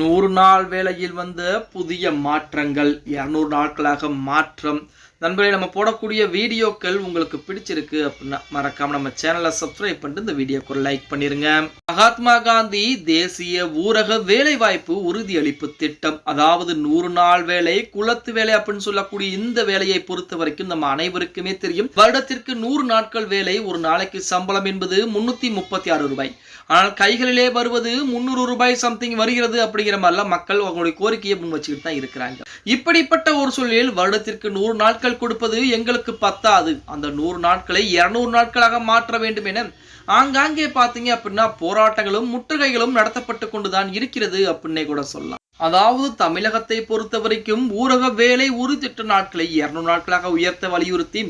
நூறு நாள் வேலையில் வந்த புதிய மாற்றங்கள் இரநூறு நாட்களாக மாற்றம். நண்பர்களே நம்ம போடக்கூடிய வீடியோக்கள் உங்களுக்கு பிடிச்சிருக்கு அப்படின்னா மறக்காம நம்ம சேனலை சப்ஸ்கிரைப் பண்ணிட்டு இந்த வீடியோக்கு ஒரு லைக் பண்ணிருங்க. மகாத்மா காந்தி தேசிய ஊரக வேலைவாய்ப்பு உறுதியளிப்பு திட்டம். அதாவது நூறு நாள் வேலை குலத்து வேலை அப்படின்னு சொல்லக்கூடிய இந்த வேலையை பொறுத்த வரைக்கும் நம்ம அனைவருக்குமே தெரியும். வருடத்திற்கு நூறு நாட்கள் வேலை ஒரு நாளைக்கு சம்பளம் என்பது முன்னூத்தி முப்பத்தி ஆறு ரூபாய். ஆனால் கைகளிலே வருவது முந்நூறு ரூபாய் சம்திங் வருகிறது அப்படிங்கிற மாதிரிலாம் மக்கள் அவங்களுடைய கோரிக்கையை முன் வச்சுக்கிட்டு தான் இருக்கிறாங்க. இப்படிப்பட்ட ஒரு சூழலில் வருடத்திற்கு நூறு நாட்கள் கொடுப்பது எங்களுக்கு பத்தாது. அந்த நூறு நாட்களை இருநூறு நாட்களாக மாற்ற வேண்டும் என ஆங்காங்கே பார்த்தீங்க அப்படின்னா போராட்டங்களும் முற்றுகைகளும் நடத்தப்பட்டு கொண்டுதான் இருக்கிறது அப்படின்னே கூட சொல்லலாம். அதாவது தமிழகத்தை பொறுத்த வரைக்கும் ஊரக வேலை உறுதிட்ட நாட்களை இருநூறு நாட்களாக உயர்த்த வலியுறுத்தி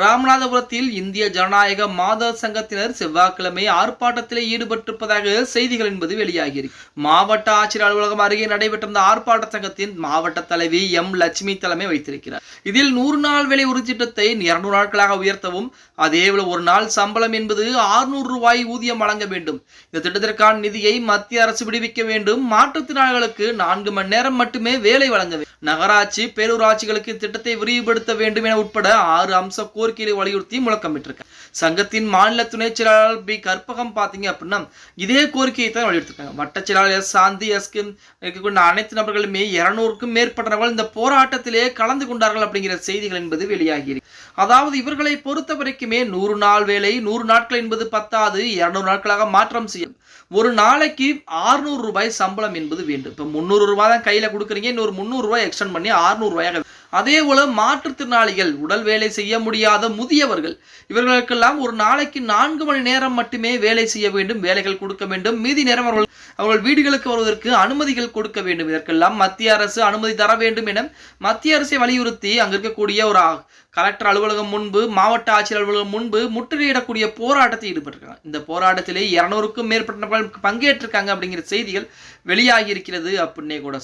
ராமநாதபுரத்தில் இந்திய ஜனநாயக மாத சங்கத்தினர் செவ்வாய்க்கிழமை ஆர்ப்பாட்டத்தில் ஈடுபட்டிருப்பதாக செய்திகள் என்பது வெளியாகியிருக்கு மாவட்ட ஆட்சியர் அலுவலகம் அருகே நடைபெற்ற இந்த ஆர்ப்பாட்ட சங்கத்தின் மாவட்ட தலைவி எம் லட்சுமி தலைமை வைத்திருக்கிறார். இதில் நூறு நாள் வேலை உறுதிட்டத்தை இருநூறு நாட்களாக உயர்த்தவும் அதேபோல ஒரு நாள் சம்பளம் என்பது ஆறுநூறு ரூபாய் ஊதியம் வழங்க வேண்டும். இந்த திட்டத்திற்கான நிதியை மத்திய அரசு விடுவிக்க வேண்டும். மாற்றுத்திறனாளிகளுக்கு நான்கு மணி நேரம் மட்டுமே வேலை வழங்க நகராட்சி பேரூராட்சிகளுக்கு திட்டத்தை விரிவுபடுத்த வேண்டும் என உட்பட ஆறு அம்ச கோரிக்கைகளை வலியுறுத்தி முழக்கமிட்டிருக்காங்க சங்கத்தின் மாநில துணை செயலாளர் பி. கற்பகம் பார்த்தீங்க அப்படின்னா இதே கோரிக்கையை தான் வலியுறுத்திருக்காங்க. வட்ட செயலாளர் எஸ். சாந்தி எஸ்க்கு இருக்கக்கூடிய அனைத்து நபர்களுமே இருநூறுக்கும் மேற்பட்டவர்கள் இந்த போராட்டத்திலே கலந்து கொண்டார்கள் அப்படிங்கிற செய்திகள் என்பது வெளியாகி அதாவது இவர்களை பொறுத்த வரைக்குமே நூறு நாள் வேலை நூறு நாட்கள் என்பது பத்தாது இருநூறு நாட்களாக மாற்றம் செய்யும் ஒரு நாளைக்கு ஆறுநூறு ரூபாய் சம்பளம் என்பது வேண்டும். இப்போ முந்நூறு ரூபாய் தான் கையில் கொடுக்குறீங்க இன்னொரு முந்நூறு ரூபாய் எக்ஸ்டெண்ட் பண்ணி ஆறுநூறு ரூபாயாக அதே போல மாற்றுத்திறனாளிகள் உடல் வேலை செய்ய முடியாத முதியவர்கள் இவர்களுக்கெல்லாம் ஒரு நாளைக்கு நான்கு மணி நேரம் மட்டுமே வேலை செய்ய வேண்டும் வேலைகள் கொடுக்க வேண்டும். மீதி நேரம் அவர்கள் அவர்கள் வீடுகளுக்கு வருவதற்கு அனுமதிகள் கொடுக்க வேண்டும். இதற்கெல்லாம் மத்திய அரசு அனுமதி தர வேண்டும் என மத்திய அரசை வலியுறுத்தி அங்கு இருக்கக்கூடிய ஒரு கலெக்டர் அலுவலகம் முன்பு மாவட்ட ஆட்சியர் அலுவலகம் முன்பு முற்றுகையிடக்கூடிய போராட்டத்தில் ஈடுபட்டிருக்காங்க. இந்த போராட்டத்திலே இருநூறுக்கும் மேற்பட்ட பங்கேற்றிருக்காங்க அப்படிங்கிற செய்திகள் வெளியாகி இருக்கிறது அப்படின்னே கூட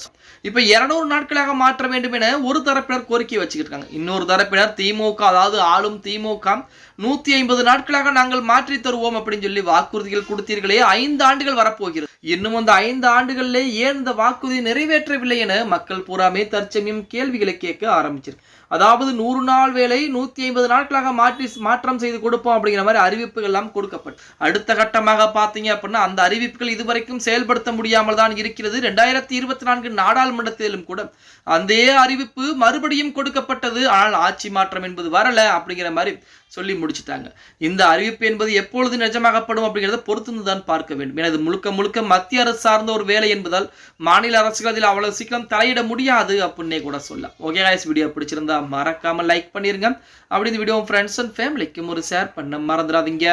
இப்ப இருநூறு நாட்களாக மாற்ற வேண்டும் என ஒரு தரப்பினர் கோரிக்கை வச்சுக்கிட்டு இன்னொரு தரப்பினர் திமுக அதாவது ஆளும் திமுக நூத்தி ஐம்பது நாட்களாக நாங்கள் மாற்றி தருவோம் அப்படின்னு சொல்லி வாக்குறுதிகள் கொடுத்தீர்களே. ஐந்து ஆண்டுகள் வரப்போகிறது. இன்னும் அந்த ஐந்து ஆண்டுகளிலே ஏன் இந்த வாக்குறுதி நிறைவேற்றவில்லை என மக்கள் பூராமே தற்சமயம் கேள்விகளை கேட்க ஆரம்பிச்சிருக்கு. அதாவது நூறு நாள் வேலை நூத்தி ஐம்பது நாட்களாக மாற்றி மாற்றம் செய்து கொடுப்போம் அப்படிங்கிற மாதிரி அறிவிப்புகள் எல்லாம் கொடுக்கப்பட்டு. அடுத்த கட்டமாக பார்த்தீங்க அப்படின்னா அந்த அறிவிப்புகள் இதுவரைக்கும் செயல்படுத்த முடியாமல் தான் இருக்கிறது. ரெண்டாயிரத்தி இருபத்தி நான்கு நாடாளுமன்றத்திலும் கூட அந்த அறிவிப்பு மறுபடியும் கொடுக்கப்பட்டது. ஆனால் ஆட்சி மாற்றம் என்பது வரல அப்படிங்கிற மாதிரி சொல்லி கண்டுபிடிச்சிட்டாங்க. இந்த அறிவிப்பு என்பது எப்பொழுது நிஜமாகப்படும் அப்படிங்கிறத பொறுத்து தான் பார்க்க வேண்டும். எனது முழுக்க முழுக்க மத்திய அரசு சார்ந்த ஒரு வேலை என்பதால் மாநில அரசுகள் அதில் அவ்வளவு சீக்கிரம் தலையிட முடியாது அப்படின்னே கூட சொல்லலாம். ஓகே காய்ஸ் வீடியோ பிடிச்சிருந்தா மறக்காம லைக் பண்ணிருங்க. அப்படி இந்த வீடியோ ஃப்ரெண்ட்ஸ் அண்ட் ஃபேமிலிக்கும் ஒரு ஷேர் பண்ண மறந்துடாதீங்க.